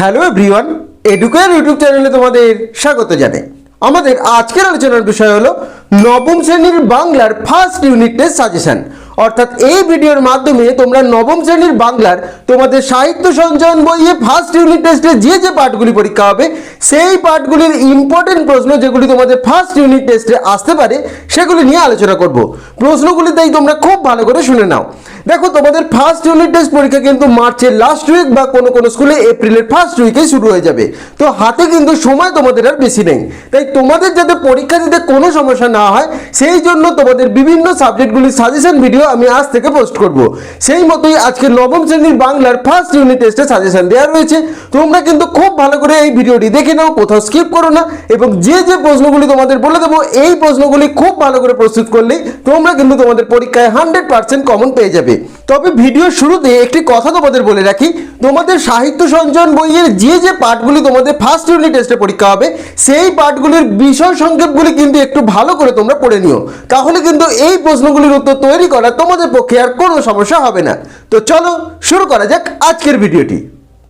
Hello everyone educare YouTube চ্যানেলে তোমাদের স্বাগত জানাই। আমাদের আজকের আলোচনার বিষয় হলো নবম শ্রেণির বাংলার ফার্স্ট ইউনিট টেস্ট সাজেশন অর্থাৎ এই ভিডিওর মাধ্যমে তোমরা নবম শ্রেণির বাংলার তোমাদের সাহিত্য সঞ্চয়ন বইয়ে ফার্স্ট ইউনিট টেস্টে যে যে পাঠগুলি পরীক্ষা হবে, সেই পাঠগুলির ইম্পর্টেন্ট প্রশ্ন যেগুলি তোমাদের ফার্স্ট ইউনিট টেস্টে আসতে পারে, সেগুলি নিয়ে আলোচনা করব। প্রশ্নগুলি তাই তোমরা খুব ভালো করে শুনে নাও। দেখো, তোমাদের ফার্স্ট ইউনিট টেস্ট পরীক্ষা কিন্তু মার্চের লাস্ট উইক বা কোনো কোনো স্কুলে এপ্রিলের ফার্স্ট উইকে শুরু হয়ে যাবে। তো হাতে কিন্তু সময় তোমাদের আর বেশি নেই। তাই তোমাদের যাতে পরীক্ষা দিতে কোনো সমস্যা না হয়, সেই জন্য তোমাদের বিভিন্ন সাবজেক্টগুলির সাজেশন ভিডিও আমি আজ থেকে পোস্ট করব। সেই মতোই আজকে নবম শ্রেণির বাংলার ফার্স্ট ইউনিট টেস্টে সাজেশন দেওয়া রয়েছে। তোমরা কিন্তু খুব ভালো করে এই ভিডিওটি দেখে নাও, কোথাও স্কিপ করো না এবং যে যে প্রশ্নগুলি তোমাদের বলে দেবো, এই প্রশ্নগুলি খুব ভালো করে প্রস্তুত করলেই তোমরা কিন্তু তোমাদের পরীক্ষায় হান্ড্রেড পার্সেন্ট কমন পেয়ে যাবে। তবে ভিডিওর শুরুতে একটি কথা তোমাদের বলে রাখি। তোমাদের সাহিত্য সঞ্চয়ন বইয়ের যে যে পাঠগুলি তোমাদের ফার্স্ট ইউনিট টেস্টে পরীক্ষা হবে, সেই পাঠগুলির বিষয় সংক্ষেপগুলি কিন্তু একটু ভালো করে তোমরা পড়ে নিও। তাহলে কিন্তু এই প্রশ্নগুলির উত্তর তৈরি করা তোমাদের পক্ষে আর কোনো সমস্যা হবে না। তো চলো শুরু করা যাক আজকের ভিডিওটি।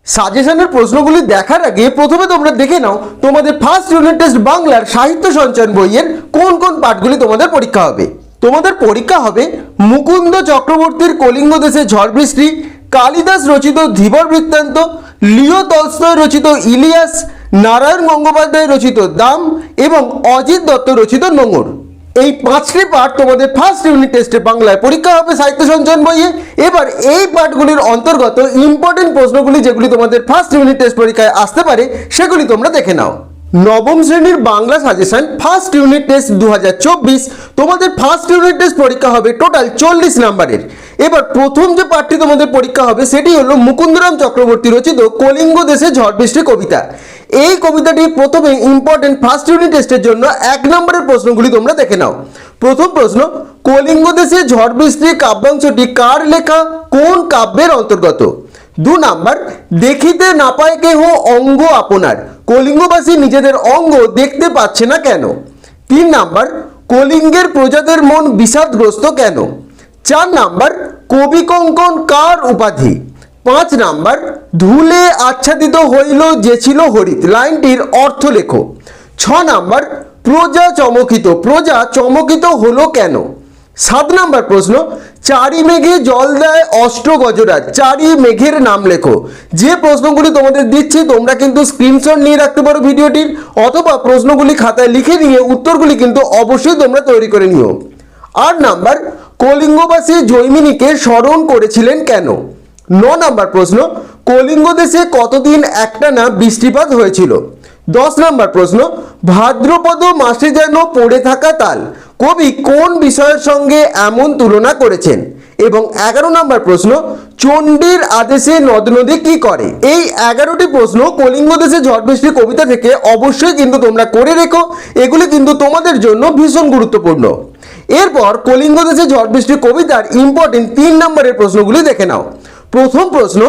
সাজেশনের প্রশ্নগুলি দেখার আগে প্রথমে তোমরা দেখে নাও তোমাদের ফার্স্ট ইউনিট টেস্ট বাংলার সাহিত্য সঞ্চয়ন বইয়ের কোন কোন পাঠগুলি তোমাদের পরীক্ষা হবে। তোমাদের পরীক্ষা হবে মুকুন্দ চক্রবর্তীর কলিঙ্গ দেশে ঝড় বৃষ্টি, কালিদাস রচিত ধীবর বৃত্তান্ত, লিও তলস্তয় রচিত ইলিয়াস, নারায়ণ গঙ্গোপাধ্যায় রচিত দাম এবং অজিত দত্ত রচিত নোঙর। এই পাঁচটি পাঠ তোমাদের ফার্স্ট ইউনিট টেস্টে বাংলায় পরীক্ষা হবে সাহিত্য সঞ্চয়ন বইয়ে। এবার এই পাঠগুলির অন্তর্গত ইম্পর্টেন্ট প্রশ্নগুলি যেগুলি তোমাদের ফার্স্ট ইউনিট টেস্ট পরীক্ষায় আসতে পারে, সেগুলি তোমরা দেখে নাও। নবম শ্রেণির Bangla suggestion first unit test দু হাজার চব্বিশ। তোমাদের ফার্স্ট ইউনিট টেস্ট পরীক্ষা হবে টোটাল চল্লিশ নাম্বারের। এবার প্রথম যে পাঠটি তোমাদের পরীক্ষা হবে, সেটি হলো মুকুন্দরাম চক্রবর্তী রচিত কলিঙ্গ দেশে ঝড় বৃষ্টি কবিতা। এই কবিতাটি প্রথমে ইম্পর্টেন্ট ফার্স্ট ইউনিট টেস্টের জন্য এক নম্বরের প্রশ্নগুলি তোমরা দেখে নাও। প্রথম প্রশ্ন, কলিঙ্গ দেশে ঝড় বৃষ্টি কাব্যাংশটি কার লেখা? কোন কাব্যের অন্তর্গত? দু নাম্বার, দেখিতে না পায় কেহ অঙ্গ আপনার। কলিঙ্গবাসী নিজেদের অঙ্গ দেখতে পাচ্ছে না কেন? তিন নাম্বার, কলিঙ্গের প্রজাদের মন বিষাদগ্রস্ত কেন? চার নাম্বার, কবি কঙ্কন কার উপাধি? পাঁচ নাম্বার, ধুলে আচ্ছাদিত হইল যে ছিল হরিত, লাইনটির অর্থ লেখো। ছ নাম্বার, প্রজা চমকিত প্রজা চমকিত হলো কেন? সাত নাম্বার প্রশ্ন, চারি মেঘে জল দেয় অষ্ট গজরাজ চারি মেঘের নাম লেখো। যে প্রশ্নগুলি তোমাদের দিচ্ছি, তোমরা কিন্তু স্ক্রিনশট নিয়ে রাখতে পারো ভিডিওটির, অথবা প্রশ্নগুলি খাতায় লিখে নিয়ে উত্তরগুলি কিন্তু অবশ্যই তোমরা তৈরি করে নিও। আট নাম্বার, কলিঙ্গবাসী জৈমিনীকে স্মরণ করেছিলেন কেন? ন নাম্বার প্রশ্ন, কলিঙ্গ দেশে কতদিন একটানা বৃষ্টিপাত হয়েছিল? দশ নাম্বার প্রশ্ন, ভাদ্রপদ মাসে যেন পড়ে থাকা তাল কবি কোন বিষয়ের সঙ্গে এমন তুলনা করেছেন? এবং এগারো নম্বর প্রশ্ন, চণ্ডীর আদেশে নদ নদী কি করে? এই এগারোটি প্রশ্ন কলিঙ্গ দেশে ঝড় বৃষ্টি কবিতা থেকে অবশ্যই কিন্তু তোমরা করে রেখো। এগুলি কিন্তু তোমাদের জন্য ভীষণ গুরুত্বপূর্ণ। এরপর কলিঙ্গ দেশে ঝড় বৃষ্টি কবিতার ইম্পর্টেন্ট তিন নম্বরের প্রশ্নগুলি দেখে নাও। প্রথম প্রশ্ন,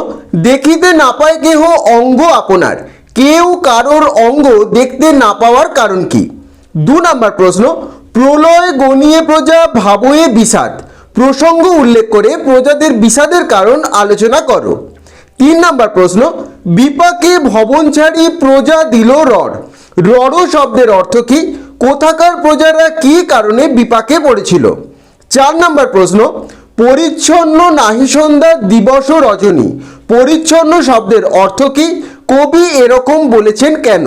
দেখিতে না পায় কেহ অঙ্গ আপনার? কেউ কারোর অঙ্গ দেখতে না পাওয়ার কারণ কি? দু নম্বর প্রশ্ন প্রলয় গণিয়ে প্রজা, ভাবয়ে বিষাদ। প্রসঙ্গ উল্লেখ করে প্রজাদের বিষাদের কারণ আলোচনা করো। তিন নম্বর প্রশ্ন, বিপাকে ভবন ছাড়ি প্রজা দিল রড। রড শব্দের অর্থ কি? কোথাকার প্রজারা কি কারণে বিপাকে পড়েছিল? চার নম্বর প্রশ্ন, পরিচ্ছন্ন নাহি সন্ধ্যা দিবস রজনী। পরিচ্ছন্ন শব্দের অর্থ কি? কবি এরকম বলেছেন কেন?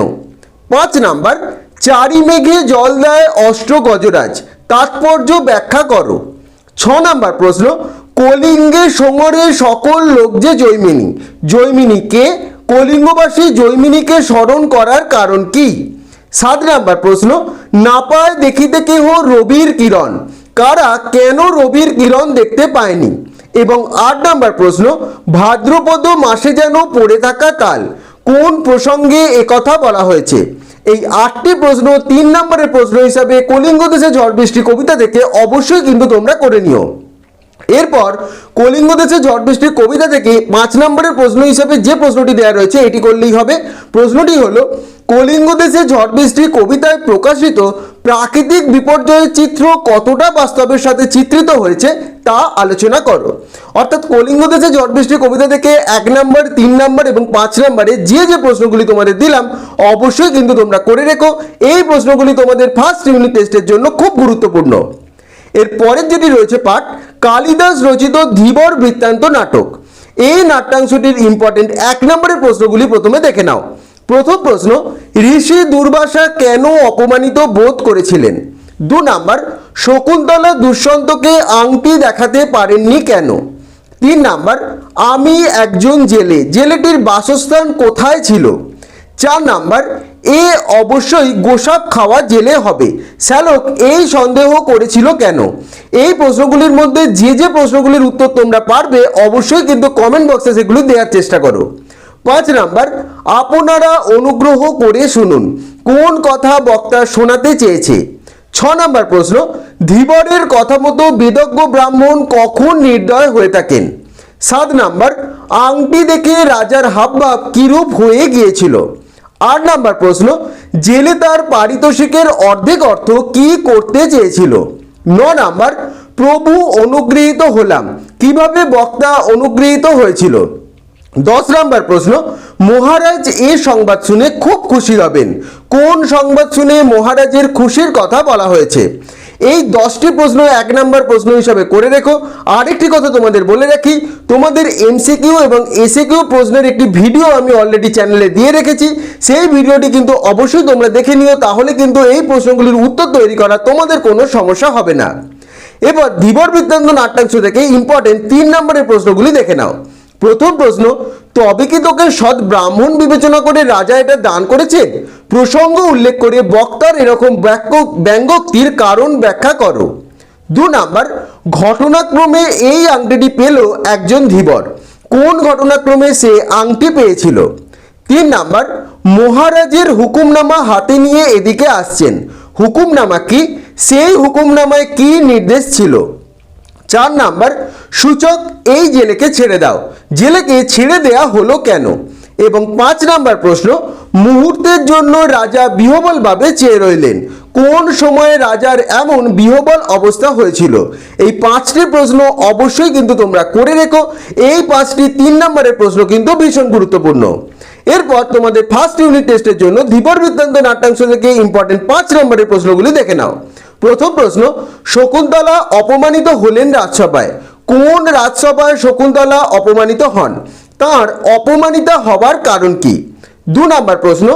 পাঁচ নাম্বার চারি মেঘে জল দেয় অষ্ট গজরাজ। তাৎপর্য ব্যাখ্যা করো। ছ নাম্বার প্রশ্ন কলিঙ্গে সমরে সকল লোক যে জৈমিনী। জৈমিনী কে? কলিঙ্গবাসী জৈমিনীকে স্মরণ করার কারণ কি? সাত নাম্বার প্রশ্ন না পায় দেখিতে কেহ রবির কিরণ? কারা কেন রবির কিরণ দেখতে পায়নি? এবং আট নাম্বার প্রশ্ন, ভাদ্রপদ মাসে যেন পড়ে থাকা কাল? কোন প্রসঙ্গে একথা বলা হয়েছে? এই আটটি প্রশ্ন, তিন নম্বরের প্রশ্ন হিসাবে কলিঙ্গ দেশে ঝড় বৃষ্টি কবিতা দেখে অবশ্যই কিন্তু তোমরা করে নিও। এরপর কলিঙ্গ দেশে ঝড় বৃষ্টির কবিতা থেকে পাঁচ নম্বরের প্রশ্ন হিসেবে যে প্রশ্নটি দেওয়া রয়েছে, এটি করলেই হবে। প্রশ্নটি হলো, কলিঙ্গ দেশে ঝড় বৃষ্টির কবিতায় প্রকাশিত প্রাকৃতিক বিপর্যয়ের চিত্র কতটা বাস্তবের সাথে চিত্রিত হয়েছে, তা আলোচনা করো। অর্থাৎ কলিঙ্গ দেশে ঝড় বৃষ্টি কবিতা থেকে এক নম্বর, তিন নম্বর এবং পাঁচ নম্বরে যে যে প্রশ্নগুলি তোমাদের দিলাম, অবশ্যই কিন্তু তোমরা করে রেখো। এই প্রশ্নগুলি তোমাদের ফার্স্ট ইউনিট টেস্টের জন্য খুব গুরুত্বপূর্ণ। এর পরের যেটি রয়েছে পাঠ, কালিদাস রচিত ধীবর বৃত্তান্ত নাটক। এই নাট্যাংশটির ইম্পর্টেন্ট এক নম্বরের প্রশ্নগুলি প্রথমে দেখে নাও। প্রথম প্রশ্ন, ঋষি দুর্বাসা কেন অপমানিত বোধ করেছিলেন? দু নাম্বার, শকুন্তলা দুষ্যন্তকে আংটি দেখাতে পারেননি কেন? তিন নাম্বার, আমি একজন জেলে, জেলেটির বাসস্থান কোথায় ছিল? চার নাম্বার এ অবশ্যই গোসাপ খাওয়া জেলে হবে। শ্যালক এই সন্দেহ করেছিল কেন? এই প্রশ্নগুলির মধ্যে যে যে প্রশ্নগুলির উত্তর তোমরা পারবে, অবশ্যই কিন্তু কমেন্ট বক্সে সেগুলি দেওয়ার চেষ্টা করো। পাঁচ নাম্বার, আপনারা অনুগ্রহ করে শুনুন, কোন কথা বক্তা শোনাতে চেয়েছে? ছ নম্বর প্রশ্ন, ধীবরের কথা মতো বিদজ্ঞ ব্রাহ্মণ কখন নির্দয় হয়ে থাকেন? সাত নাম্বার, আংটি দেখে রাজার হাবভাব কিরূপ হয়ে গিয়েছিল? আট নাম্বার প্রশ্ন, জেলে তার পারিতোষিকের অর্ধেক অর্থ কি করতে চেয়েছিল? ন নাম্বার, প্রভু অনুগৃহীত হলাম, কীভাবে বক্তা অনুগৃহীত হয়েছিল? দশ নাম্বার প্রশ্ন, মহারাজ এ সংবাদ শুনে খুব খুশি হবেন। কোন সংবাদ শুনে মহারাজের খুশির কথা বলা হয়েছে? এই দশটি প্রশ্ন এক নম্বর প্রশ্ন হিসাবে করে রেখো আরেকটি কথা তোমাদের বলে রাখি, তোমাদের এমসিকিউ এবং এসিকিউ প্রশ্নের একটি ভিডিও আমি অলরেডি চ্যানেলে দিয়ে রেখেছি। সেই ভিডিওটি কিন্তু অবশ্যই তোমরা দেখে নিও, তাহলে কিন্তু এই প্রশ্নগুলির উত্তর তৈরি করা তোমাদের কোনো সমস্যা হবে না। এবার ধীবর বৃত্তান্ত নাট্যাংশ থেকে ইম্পর্টেন্ট তিন নম্বরের প্রশ্নগুলি দেখে নাও। প্রথম প্রশ্ন, তবে কি তোকে সৎ ব্রাহ্মণ বিবেচনা করে রাজা এটা দান করেছেন? প্রসঙ্গ উল্লেখ করে বক্তার এরকম ব্যঙ্গোক্তির কারণ ব্যাখ্যা করো। দু নাম্বার, ঘটনাক্রমে এই আংটিটি পেল একজন ধীবর। কোন ঘটনাক্রমে সে আংটি পেয়েছিল? তিন নাম্বার, মহারাজের হুকুমনামা হাতে নিয়ে এদিকে আসছেন। হুকুমনামা কি? সেই হুকুমনামায় কি নির্দেশ ছিল? চার নাম্বার, সূচক এই জেলেকে ছেড়ে দাও। জেলেকে ছেড়ে দেয়া হলো কেন? এবং পাঁচ নাম্বার প্রশ্ন, মুহূর্তের জন্য রাজা বিহবলভাবে চেয়ে রইলেন। কোন সময়ে রাজার এমন বিহবল অবস্থা হয়েছিল? এই পাঁচটি প্রশ্ন অবশ্যই কিন্তু তোমরা করে রেখো। এই পাঁচটি তিন নম্বরের প্রশ্ন কিন্তু ভীষণ গুরুত্বপূর্ণ। এরপর তোমাদের ফার্স্ট ইউনিট টেস্টের জন্য ধীবর বৃত্তান্ত নাট্যাংশ থেকে ইম্পর্টেন্ট পাঁচ নম্বরের প্রশ্নগুলি দেখে নাও। প্রথম প্রশ্ন, শকুন্তলা অপমানিত হলেন রাজসভায়। কোন রাজসভায় শকুন্তলা অপমানিত হন? তার অপমানিতা হবার কারণ কি? দু নম্বর প্রশ্ন,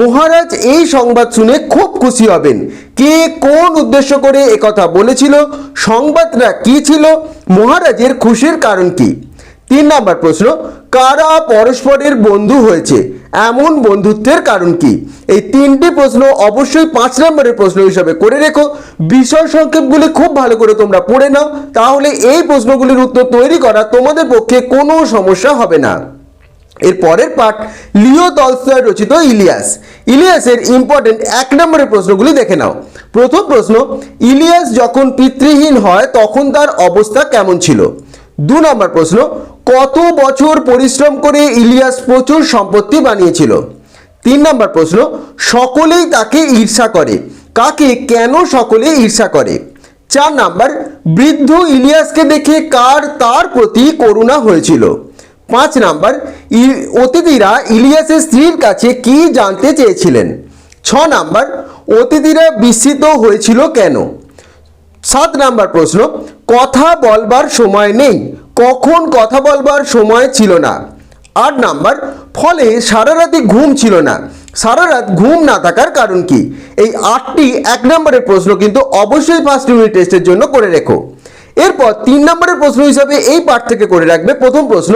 মহারাজ এই সংবাদ শুনে খুব খুশি হবেন। কে কোন উদ্দেশ্য করে একথা বলেছিল? সংবাদটা কি ছিল? মহারাজের খুশির কারণ কি? তিন নম্বর প্রশ্ন কারা পরস্পরের বন্ধু হয়েছে? এমন বন্ধুত্বের কারণ কি? এই তিনটি প্রশ্ন অবশ্যই পাঁচ নম্বরের প্রশ্ন হিসাবে করে রেখো। বিষয় সংক্ষেপগুলি খুব ভালো করে তোমরা পড়ে নাও। তাহলে এই প্রশ্নগুলির উত্তর তৈরি করা তোমাদের পক্ষে কোনো সমস্যা হবে না। এর পরের পাঠ, লিও তলস্তয় রচিত ইলিয়াস। ইলিয়াসের ইম্পর্টেন্ট এক নম্বরের প্রশ্নগুলি দেখে নাও। প্রথম প্রশ্ন, ইলিয়াস যখন পিতৃহীন হয় তখন তার অবস্থা কেমন ছিল? দু নম্বর প্রশ্ন কত বছর পরিশ্রম করে ইলিয়াস প্রচুর সম্পত্তি বানিয়েছিল? তিন নম্বর প্রশ্ন, সকলেই তাকে ঈর্ষা করে। কাকে, কেন সকলে ঈর্ষা করে? চার নাম্বার, বৃদ্ধ ইলিয়াসকে দেখে কার তার প্রতি করুণা হয়েছিল? পাঁচ নাম্বার অতিথিরা ইলিয়াসের স্ত্রীর কাছে কি জানতে চেয়েছিলেন? ছ নাম্বার, অতিথিরা বিস্মিত হয়েছিল কেন? সাত নাম্বার প্রশ্ন, কথা বলবার সময় নেই। কখন কথা বলবার সময় ছিল না। আট নাম্বার, ফলে সারা রাতে ঘুম ছিল না। সারা রাত ঘুম না থাকার কারণ কি? এই আটটি এক নম্বরের প্রশ্ন কিন্তু অবশ্যই ফার্স্ট ইউনিট টেস্টের জন্য করে রেখো। এরপর তিন নম্বরের প্রশ্ন হিসাবে এই পাঠ থেকে করে রাখবে। প্রথম প্রশ্ন,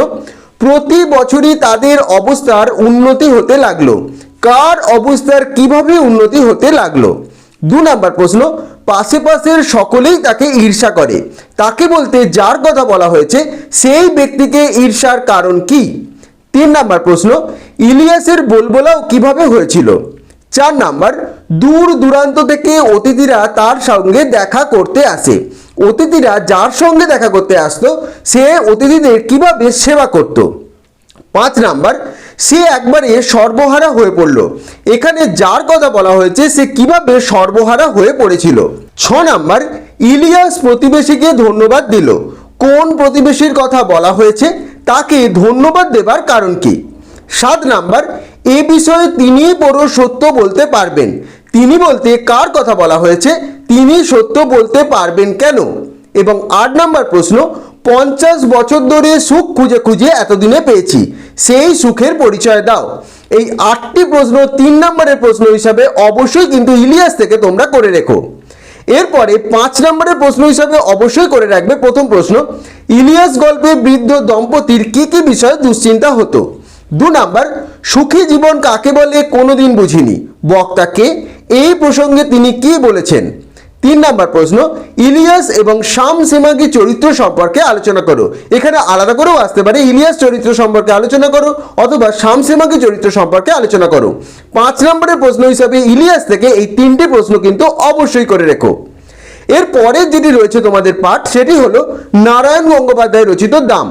প্রতি বছরই তাদের অবস্থার উন্নতি হতে লাগল। কার অবস্থার কীভাবে উন্নতি হতে লাগল? দু নাম্বার প্রশ্ন পাশে পাশের সকলেই তাকে ঈর্ষা করে। তাকে বলতে যার কথা বলা হয়েছে, সেই ব্যক্তিকে ঈর্ষার কারণ কি? তিন নাম্বার প্রশ্ন, ইলিয়াসের বলবোলাও কীভাবে হয়েছিল? চার নাম্বার, দূর দূরান্ত থেকে অতিথিরা তার সঙ্গে দেখা করতে আসে। অতিথিরা যার সঙ্গে দেখা করতে আসতো, সে অতিথিদের কীভাবে সেবা করতো? পাঁচ নাম্বার সে একবারে সর্বহারা হয়ে পড়ল। এখানে যার কথা বলা হয়েছে, সে কীভাবে সর্বহারা হয়ে পড়েছিল? ছ নাম্বার, ইলিয়াস প্রতিবেশীকে ধন্যবাদ দিল। কোন প্রতিবেশীর কথা বলা হয়েছে, তাকে ধন্যবাদ দেবার কারণ কি? সাত নাম্বার, এ বিষয়ে তিনি পুরো সত্য বলতে পারবেন। তিনি বলতে কার কথা বলা হয়েছে তিনি সত্য বলতে পারবেন কেন? এবং আট নাম্বার প্রশ্ন, পঞ্চাশ বছর ধরে সুখ খুঁজে খুঁজে এতদিনে পেয়েছি। সেই সুখের পরিচয় দাও। এই আটটি প্রশ্ন তিন নম্বরের প্রশ্ন হিসাবে অবশ্যই কিন্তু ইলিয়াস থেকে তোমরা করে রেখো। এরপরে পাঁচ নম্বরের প্রশ্ন হিসাবে অবশ্যই করে রাখবে প্রথম প্রশ্ন, ইলিয়াস গল্পে বৃদ্ধ দম্পতির কি কি বিষয়ে দুশ্চিন্তা হতো? দু নাম্বার, সুখী জীবন কাকে বলে কোনোদিন বুঝিনি? বক্তাকে এই প্রসঙ্গে তিনি কি বলেছেন? তিন নাম্বার প্রশ্ন, ইলিয়াস এবং শাম সেমাগি চরিত্র সম্পর্কে আলোচনা করো? এখানে আলাদা করেও আসতে পারে, ইলিয়াস চরিত্র সম্পর্কে আলোচনা করো অথবা শাম সেমাগি চরিত্র সম্পর্কে আলোচনা করো। পাঁচ নম্বরের প্রশ্ন হিসাবে ইলিয়াস থেকে এই তিনটে প্রশ্ন কিন্তু অবশ্যই করে রেখো। এর পরের যেটি রয়েছে তোমাদের পাঠ, সেটি হলো নারায়ণ গঙ্গোপাধ্যায় রচিত দাম।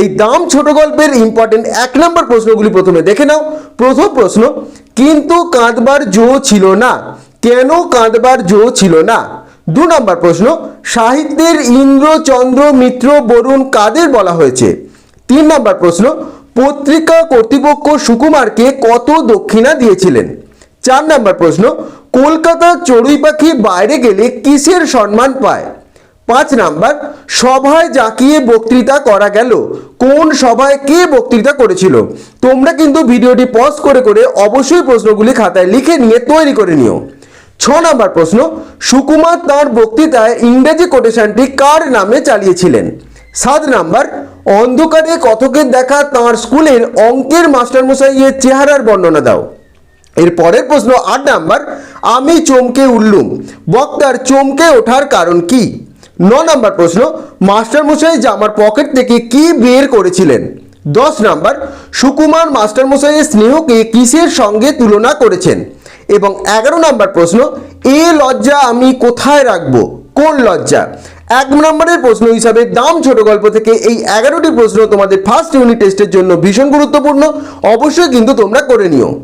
এই দাম ছোট গল্পের ইম্পর্টেন্ট এক নম্বর প্রশ্নগুলি প্রথমে দেখে নাও। প্রথম প্রশ্ন, কিন্তু কাঁদবার জো ছিল না। কেন কাঁদবার জো ছিল না? দু নম্বর প্রশ্ন, সাহিত্যের ইন্দ্র, চন্দ্র, মিত্র, বরুণ কাদের বলা হয়েছে? তিন নম্বর প্রশ্ন, পত্রিকা কর্তৃপক্ষ সুকুমারকে কত দক্ষিণা দিয়েছিলেন? চার নম্বর প্রশ্ন, কলকাতার চড়ুই পাখি বাইরে গেলে কিসের সম্মান পায়? পাঁচ নাম্বার, সভায় জাঁকিয়ে বক্তৃতা করা গেল। কোন সভায় কে বক্তৃতা করেছিল? তোমরা কিন্তু ভিডিওটি পজ করে করে অবশ্যই প্রশ্নগুলি খাতায় লিখে নিয়ে তৈরি করে নিও। ছ নাম্বার প্রশ্ন, সুকুমার তার বক্তৃতায় ইংরেজি কোটেশনটি কার নামে চালিয়েছিলেন? সাত নাম্বার, অন্ধকারে কথকের দেখা তার স্কুলের অঙ্কের মাস্টারমশাইয়ের চেহারার বর্ণনা দাও। এর পরের প্রশ্ন, আট নাম্বার, আমি চমকে উঠলুম, বক্তার চমকে ওঠার কারণ কি? ন নাম্বার প্রশ্ন, মাস্টারমশাই জামার পকেট থেকে কি বের করেছিলেন? দশ নাম্বার, সুকুমার মাস্টারমশাইয়ের স্নেহকে কিসের সঙ্গে তুলনা করেছেন? এবং এগারো নাম্বার প্রশ্ন, এ লজ্জা আমি কোথায় রাখব? কোন লজ্জা? এক নম্বরের প্রশ্ন হিসাবে দাম ছোট গল্প থেকে এই এগারোটি প্রশ্ন তোমাদের ফার্স্ট ইউনিট টেস্টের জন্য ভীষণ গুরুত্বপূর্ণ। অবশ্যই কিন্তু তোমরা করে নিও।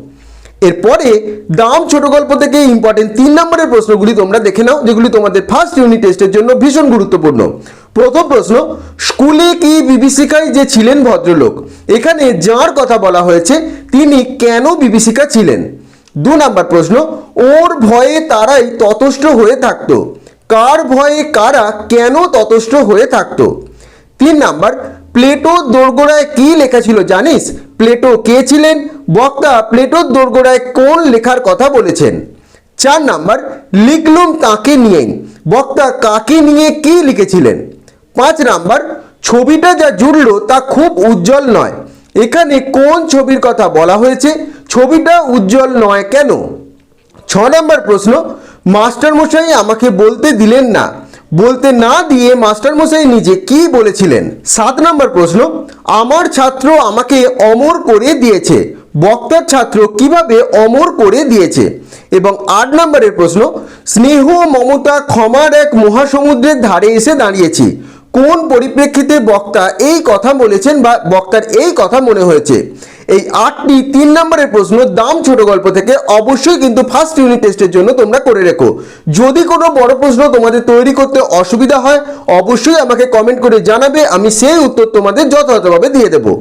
এরপরে দাম ছোট গল্প থেকে ইম্পর্টেন্ট তিন নম্বরের প্রশ্নগুলি তোমরা দেখে নাও, যেগুলি তোমাদের ফার্স্ট ইউনিট টেস্টের জন্য ভীষণ গুরুত্বপূর্ণ। প্রথম প্রশ্ন, স্কুলে কি বিভীষিকায় যে ছিলেন ভদ্রলোক? এখানে যার কথা বলা হয়েছে, তিনি কেন বিভীষিকা ছিলেন? দু নাম্বার প্রশ্ন, ওর ভয়ে তারাই ততষ্ট হয়ে থাকতো। কার ভয়ে কারা কেন ততষ্ট হয়ে থাকতো? তিন নাম্বার প্লেটো দোরগোড়ায় কি লেখা ছিল জানিস? প্লেটো কে ছিলেন? বক্তা প্লেটোর দোরগোড়ায় কোন লেখার কথা বলেছেন? চার নাম্বার, লিখলুম তাকে নিয়েই? বক্তা কাকে নিয়ে কি লিখেছিলেন? পাঁচ নাম্বার, ছবিটা যা জুড়লো তা খুব উজ্জ্বল নয়। এখানে কোন ছবির কথা বলা হয়েছে? ছবিটা উজ্জ্বল নয় কেন? ছ নম্বর প্রশ্ন, মাস্টারমশাই আমাকে বলতে দিলেন না। বলতে না দিয়ে মাস্টারমশাই নিজে কি বলেছিলেন? সাত নম্বর প্রশ্ন, আমার ছাত্র আমাকে অমর করে দিয়েছে। বক্তার ছাত্র কীভাবে অমর করে দিয়েছে? এবং আট নম্বরের প্রশ্ন, স্নেহ মমতা ক্ষমার এক মহাসমুদ্রের ধারে এসে দাঁড়িয়েছি। কোন পরিপ্রেক্ষিতে বক্তা এই কথা বলেছেন বা বক্তার এই কথা মনে হয়েছে? এই আটটি তিন নম্বরের প্রশ্ন দাম ছোট গল্প থেকে অবশ্যই কিন্তু ফার্স্ট ইউনিট টেস্টের জন্য তোমরা করে রেখো। যদি কোনো বড় প্রশ্ন তোমাদের তৈরি করতে অসুবিধা হয়, অবশ্যই আমাকে কমেন্ট করে জানাবে, আমি সেই উত্তর তোমাদের যথাযথভাবে দিয়ে দেবো।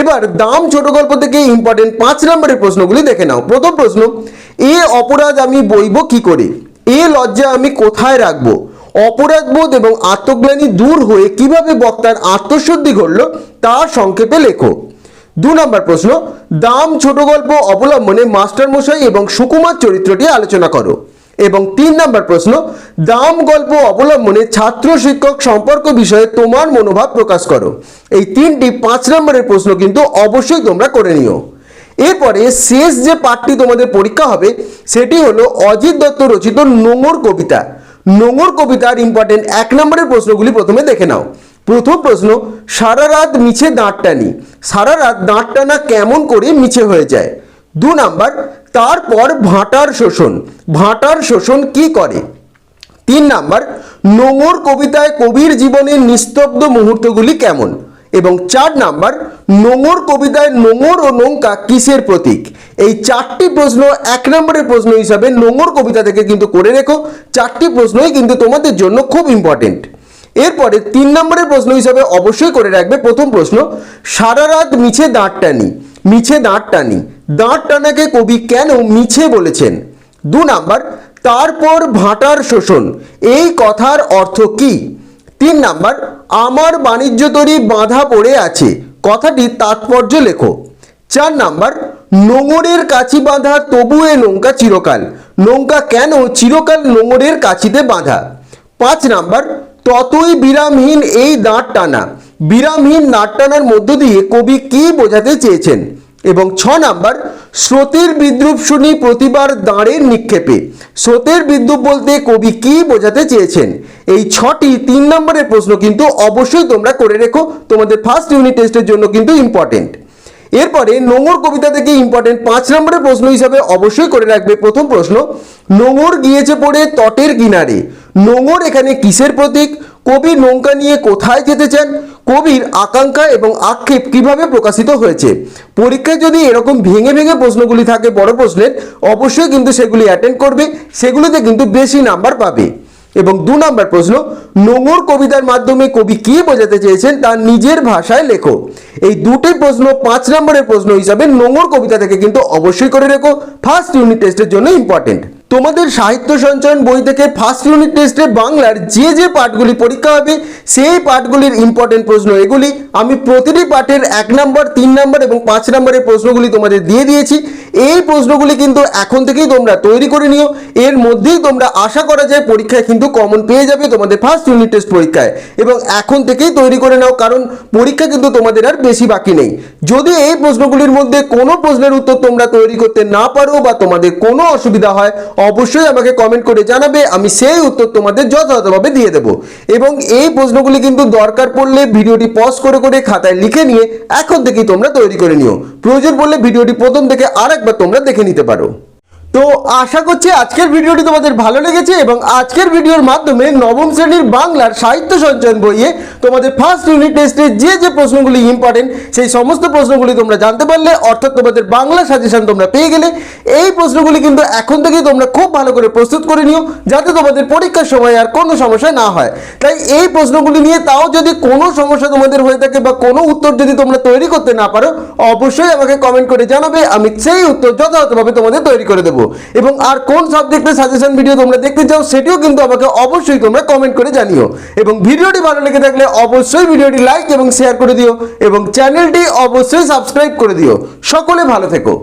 এবার দাম ছোট গল্প থেকে ইম্পর্টেন্ট পাঁচ নম্বরের প্রশ্নগুলি দেখে নাও। প্রথম প্রশ্ন, এ অপরাধ আমি বইব কি করে? এ লজ্জা আমি কোথায় রাখব? অপরাধবোধ এবং আত্মগ্লানি দূর হয়ে কীভাবে বক্তার আত্মশুদ্ধি ঘটল তা সংক্ষেপে লেখো। দু নম্বর প্রশ্ন, দাম ছোট গল্প অবলম্বনে মাস্টার মশাই এবং সুকুমার চরিত্রটি আলোচনা করো। এবং তিন নম্বর প্রশ্ন, দাম গল্প অবলম্বনে ছাত্র শিক্ষক সম্পর্ক বিষয়ে তোমার মনোভাব প্রকাশ করো। এই তিনটি পাঁচ নম্বরের প্রশ্ন কিন্তু অবশ্যই তোমরা করে নিও। এরপরে শেষ যে পাঠটি তোমাদের পরীক্ষা হবে, সেটি হলো অজিত দত্ত রচিত নোংর কবিতা। নোংর কবিতার ইম্পর্টেন্ট এক নম্বরের প্রশ্নগুলি প্রথমে দেখে নাও। প্রথম প্রশ্ন, সারা রাত মিছে দাঁড় টানি সারা রাত দাঁড় টানা কেমন করে মিছে হয়ে যায়? দু নাম্বার, তারপর ভাঁটার শোষণ। ভাঁটার শোষণ কি করে? তিন নাম্বার নোংর কবিতায় কবির জীবনের নিস্তব্ধ মুহূর্তগুলি কেমন? এবং চার নাম্বার, নোঙর কবিতায় নোঙর ও নৌকা কিসের প্রতীক? এই চারটি প্রশ্ন এক নম্বরের প্রশ্ন হিসাবে নোঙর কবিতা থেকে কিন্তু করে রেখো। চারটি প্রশ্নই কিন্তু তোমাদের জন্য খুব ইম্পর্টেন্ট এরপরে তিন নম্বরের প্রশ্ন হিসাবে অবশ্যই করে রাখবে প্রথম প্রশ্ন, সারা রাত মিছে দাঁত টানি, মিছে দাঁত টানি, দাঁত টানাকে কবি কেন মিছে বলেছেন? দু নাম্বার, তারপর ভাটার শোষণ, এই কথার অর্থ কি? তিন নাম্বার, আমার বাণিজ্য তরী বাঁধা পড়ে আছে। কথাটি তাৎপর্য লেখো। চার নাম্বার, নোঙরের কাছি বাঁধা, তবু এ নৌকা চিরকাল। নৌকা কেন চিরকাল নোঙরের কাছিতে বাঁধা? পাঁচ নাম্বার, ততই বিরামহীন এই দাঁড় টানা। বিরামহীন দাঁত টানার মধ্য দিয়ে কবি কি বোঝাতে চেয়েছেন? এবং ছ নাম্বার, স্রোতের বিদ্রুপ শুনি প্রতিবার দাঁড়ের নিক্ষেপে। স্রোতের বিদ্রুপ বলতে কবি কি বোঝাতে চেয়েছেন? এই ছটি তিন নম্বরের প্রশ্ন কিন্তু অবশ্যই তোমরা করে রেখো। তোমাদের ফার্স্ট ইউনিট টেস্টের জন্য কিন্তু ইম্পর্টেন্ট এরপরে নোঙর কবিতা থেকে ইম্পর্টেন্ট পাঁচ নম্বরের প্রশ্ন হিসাবে অবশ্যই করে রাখবে প্রথম প্রশ্ন, নোঙর গিয়েছে পড়ে তটের কিনারে। নোঙর এখানে কিসের প্রতীক? কবি নৌকা নিয়ে কোথায় যেতে চান? কবির আকাঙ্ক্ষা এবং আক্ষেপ কীভাবে প্রকাশিত হয়েছে? পরীক্ষায় যদি এরকম ভেঙে ভেঙে প্রশ্নগুলি থাকে বড় প্রশ্নের, অবশ্যই কিন্তু সেগুলি অ্যাটেন্ড করবে, সেগুলিতে কিন্তু বেশি নাম্বার পাবে। এবং দু নম্বর প্রশ্ন, নোঙর কবিতার মাধ্যমে কবি কি বোঝাতে চেয়েছেন তার নিজের ভাষায় লেখো। এই দুটি প্রশ্ন পাঁচ নম্বরের প্রশ্ন হিসাবে নোঙর কবিতা থেকে কিন্তু অবশ্যই করে রেখো। ফার্স্ট ইউনিট টেস্টের জন্য ইম্পর্টেন্ট তোমাদের সাহিত্য সঞ্চয়ন বই থেকে ফার্স্ট ইউনিট টেস্টে বাংলার যে যে পাঠগুলি পরীক্ষা হবে, সেই পাঠগুলির ইম্পর্টেন্ট প্রশ্ন এগুলি আমি প্রতিটি পাঠের এক নম্বর তিন নম্বর এবং পাঁচ নম্বরের প্রশ্নগুলি তোমাদের দিয়ে দিয়েছি। এই প্রশ্নগুলি কিন্তু এখন থেকেই তোমরা তৈরি করে নিও। এর মধ্যেই তোমরা আশা করা যায় পরীক্ষায় কিন্তু কমন পেয়ে যাবে তোমাদের ফার্স্ট ইউনিট টেস্ট পরীক্ষায়। এবং এখন থেকেই তৈরি করে নাও, কারণ পরীক্ষা কিন্তু তোমাদের আর বেশি বাকি নেই। যদি এই প্রশ্নগুলির মধ্যে কোনো প্রশ্নের উত্তর তোমরা তৈরি করতে না পারো বা তোমাদের কোনো অসুবিধা হয় অবশ্যই আমাকে কমেন্ট করে জানাবে, আমি সেই উত্তর তোমাদের যথাযথভাবে দিয়ে দেবো। এবং এই প্রশ্নগুলি কিন্তু দরকার পড়লে ভিডিওটি পজ করে করে খাতায় লিখে নিয়ে এখন থেকেই তোমরা তৈরি করে নিও। প্রয়োজন পড়লে ভিডিওটি প্রথম থেকে আরেকবার তোমরা দেখে নিতে পারো। তো আশা করছি আজকের ভিডিওটি তোমাদের ভালো লেগেছে এবং আজকের ভিডিওর মাধ্যমে নবম শ্রেণির বাংলার সাহিত্য সঞ্চয়ন বইয়ে তোমাদের ফার্স্ট ইউনিট টেস্টে যে যে প্রশ্নগুলি ইম্পর্টেন্ট সেই সমস্ত প্রশ্নগুলি তোমরা জানতে পারলে, অর্থাৎ তোমাদের বাংলা সাজেশন তোমরা পেয়ে গেলে। এই প্রশ্নগুলি কিন্তু এখন থেকেই তোমরা খুব ভালো করে প্রস্তুত করে নিও, যাতে তোমাদের পরীক্ষার সময় আর কোনো সমস্যা না হয়। তাই এই প্রশ্নগুলি নিয়ে তাও যদি কোনো সমস্যা তোমাদের হয়ে থাকে বা কোনো উত্তর যদি তোমরা তৈরি করতে না পারো, অবশ্যই আমাকে কমেন্ট করে জানাবে, আমি সেই উত্তর যথাযথভাবে তোমাদের তৈরি করে দেবো। এবং আর কোন সাবজেক্টের সাজেশন ভিডিও তোমরা দেখতে চাও, সেটিও কিন্তু আমাকে অবশ্যই তোমরা কমেন্ট করে জানিও। এবং ভিডিওটি ভালো লেগে থাকলে অবশ্যই ভিডিওটি লাইক এবং শেয়ার করে দিও, এবং চ্যানেলটি অবশ্যই সাবস্ক্রাইব করে দিও। সকলে ভালো থেকো।